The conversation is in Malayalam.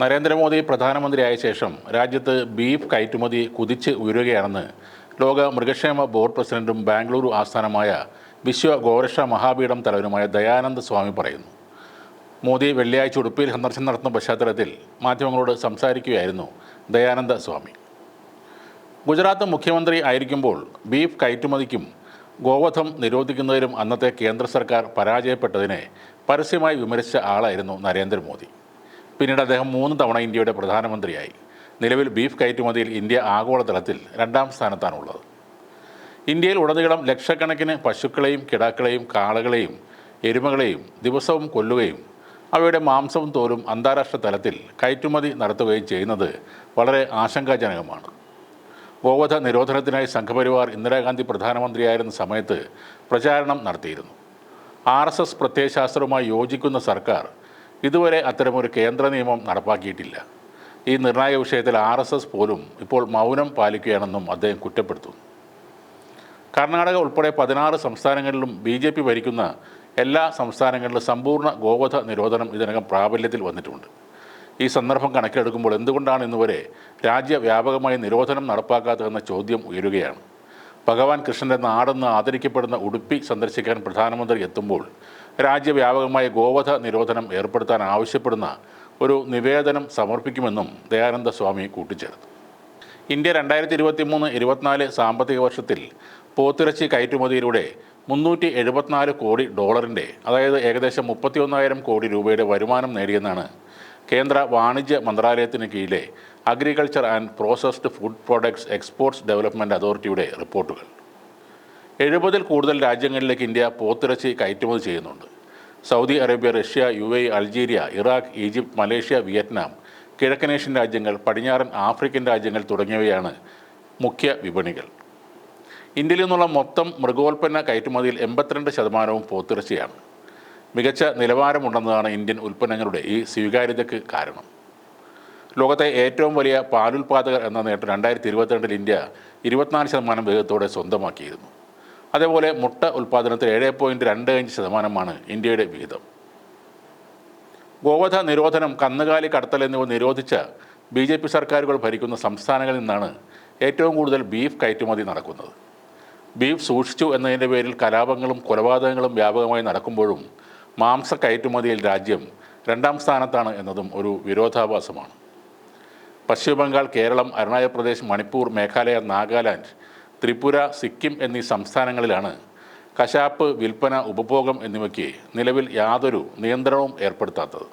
നരേന്ദ്രമോദി പ്രധാനമന്ത്രിയായ ശേഷം രാജ്യത്ത് ബീഫ് കയറ്റുമതി കുതിച്ച് ഉയരുകയാണെന്ന് ലോക മൃഗക്ഷേമ ബോർഡ് പ്രസിഡന്റും ബാംഗ്ലൂരു ആസ്ഥാനമായ വിശ്വ ഗോരക്ഷ മഹാപീഠം തലവനുമായ ദയാനന്ദ സ്വാമി പറയുന്നു. മോദി വെള്ളിയാഴ്ച ഉടുപ്പിയിൽ സന്ദർശനം നടത്തുന്ന പശ്ചാത്തലത്തിൽ മാധ്യമങ്ങളോട് സംസാരിക്കുകയായിരുന്നു ദയാനന്ദ സ്വാമി. ഗുജറാത്ത് മുഖ്യമന്ത്രി ആയിരിക്കുമ്പോൾ ബീഫ് കയറ്റുമതിക്കും ഗോവധം നിരോധിക്കുന്നതിലും അന്നത്തെ കേന്ദ്ര സർക്കാർ പരാജയപ്പെട്ടതിനെ പരസ്യമായി വിമർശിച്ച ആളായിരുന്നു നരേന്ദ്രമോദി. പിന്നീട് അദ്ദേഹം മൂന്ന് തവണ ഇന്ത്യയുടെ പ്രധാനമന്ത്രിയായി. നിലവിൽ ബീഫ് കയറ്റുമതിയിൽ ഇന്ത്യ ആഗോളതലത്തിൽ രണ്ടാം സ്ഥാനത്താണുള്ളത്. ഇന്ത്യയിൽ ഉടനീളം ലക്ഷക്കണക്കിന് പശുക്കളെയും കിടാക്കളെയും കാളകളെയും എരുമകളെയും ദിവസവും കൊല്ലുകയും അവയുടെ മാംസവും തോലും അന്താരാഷ്ട്ര തലത്തിൽ കയറ്റുമതി നടത്തുകയും ചെയ്യുന്നത് വളരെ ആശങ്കാജനകമാണ്. ഗോവധ നിരോധനത്തിനായി സംഘപരിവാർ ഇന്ദിരാഗാന്ധി പ്രധാനമന്ത്രിയായിരുന്ന സമയത്ത് പ്രചാരണം നടത്തിയിരുന്നു. ആർ എസ് എസ് പ്രത്യയശാസ്ത്രവുമായി യോജിക്കുന്ന സർക്കാർ ഇതുവരെ അത്തരമൊരു കേന്ദ്ര നിയമം നടപ്പാക്കിയിട്ടില്ല. ഈ നിർണായക വിഷയത്തിൽ ആർ എസ് എസ് പോലും ഇപ്പോൾ മൗനം പാലിക്കുകയാണെന്നും അദ്ദേഹം കുറ്റപ്പെടുത്തുന്നു. കർണാടക ഉൾപ്പെടെ പതിനാറ് സംസ്ഥാനങ്ങളിലും ബി ജെ പി ഭരിക്കുന്ന എല്ലാ സംസ്ഥാനങ്ങളിലും സമ്പൂർണ ഗോവധ നിരോധനം ഇതിനകം പ്രാബല്യത്തിൽ വന്നിട്ടുണ്ട്. ഈ സന്ദർഭം കണക്കിലെടുക്കുമ്പോൾ എന്തുകൊണ്ടാണ് ഇന്നുവരെ രാജ്യവ്യാപകമായി നിരോധനം നടപ്പാക്കാത്തതെന്ന ചോദ്യം ഉയരുകയാണ്. ഭഗവാൻ കൃഷ്ണന്റെ നാടെന്ന് ആദരിക്കപ്പെടുന്ന ഉടുപ്പി സന്ദർശിക്കാൻ പ്രധാനമന്ത്രി എത്തുമ്പോൾ രാജ്യവ്യാപകമായ ഗോവധ നിരോധനം ഏർപ്പെടുത്താൻ ആവശ്യപ്പെടുന്ന ഒരു നിവേദനം സമർപ്പിക്കുമെന്നും ദയാനന്ദ സ്വാമി കൂട്ടിച്ചേർത്തു. ഇന്ത്യ രണ്ടായിരത്തി ഇരുപത്തി മൂന്ന് ഇരുപത്തിനാല് സാമ്പത്തിക വർഷത്തിൽ പോത്തിറച്ചി കയറ്റുമതിയിലൂടെ മുന്നൂറ്റി എഴുപത്തിനാല് കോടി ഡോളറിന്റെ അതായത് ഏകദേശം മുപ്പത്തിയൊന്നായിരം കോടി രൂപയുടെ വരുമാനം നേടിയെന്നാണ് കേന്ദ്ര വാണിജ്യ മന്ത്രാലയത്തിന് കീഴിലെ agriculture and processed food products exports development അതോറിറ്റിയുടെ റിപ്പോർട്ടുകൾ. എഴുപതിൽ കൂടുതൽ രാജ്യങ്ങളിലേക്ക് ഇന്ത്യ പോത്തിറച്ചി കയറ്റുമതി ചെയ്യുന്നുണ്ട്. Saudi Arabia Russia U A Algeria Iraq Egypt Malaysia Vietnam കിഴക്കനേഷ്യൻ രാജ്യങ്ങൾ പടിഞ്ഞാറൻ ആഫ്രിക്കൻ രാജ്യങ്ങൾ തുടങ്ങിയവയാണ് മുഖ്യ വിപണികൾ. ഇന്ത്യയിൽ നിന്നുള്ള മൊത്തം മൃഗോൽപ്പന്ന കയറ്റുമതിയിൽ എൺപത്തിരണ്ട് ശതമാനവും പോത്തിറച്ചിയാണ്. മികച്ച നിലവാരമുണ്ടെന്നതാണ് ഇന്ത്യൻ ഉൽപ്പന്നങ്ങളുടെ ഈ സ്വീകാര്യതയ്ക്ക് കാരണം. ലോകത്തെ ഏറ്റവും വലിയ പാലുൽപാദകർ എന്ന നേട്ടം രണ്ടായിരത്തി ഇരുപത്തിരണ്ടിൽ ഇന്ത്യ ഇരുപത്തിനാല് ശതമാനം വേഗത്തോടെ സ്വന്തമാക്കിയിരുന്നു. അതേപോലെ മുട്ട ഉൽപ്പാദനത്തിൽ ഏഴ് പോയിന്റ് രണ്ട് അഞ്ച് ശതമാനമാണ് ഇന്ത്യയുടെ വിഹിതം. ഗോവധ നിരോധനം കന്നുകാലി കടത്തൽ എന്നിവ നിരോധിച്ച ബി ജെ പി സർക്കാരുകൾ ഭരിക്കുന്ന സംസ്ഥാനങ്ങളിൽ നിന്നാണ് ഏറ്റവും കൂടുതൽ ബീഫ് കയറ്റുമതി നടക്കുന്നത്. ബീഫ് സൂക്ഷിച്ചു എന്നതിന്റെ പേരിൽ കലാപങ്ങളും കൊലപാതകങ്ങളും വ്യാപകമായി നടക്കുമ്പോഴും മാംസ കയറ്റുമതിയിൽ രാജ്യം രണ്ടാം സ്ഥാനത്താണ് എന്നതും ഒരു വിരോധാഭാസമാണ്. പശ്ചിമബംഗാൾ കേരളം അരുണാചൽ പ്രദേശ് മണിപ്പൂർ മേഘാലയ നാഗാലാൻഡ് ത്രിപുര സിക്കിം എന്നീ സംസ്ഥാനങ്ങളിലാണ് കശാപ്പ് വിൽപ്പന ഉപഭോഗം എന്നിവയ്ക്ക് നിലവിൽ യാതൊരു നിയന്ത്രണവും ഏർപ്പെടുത്താത്തത്.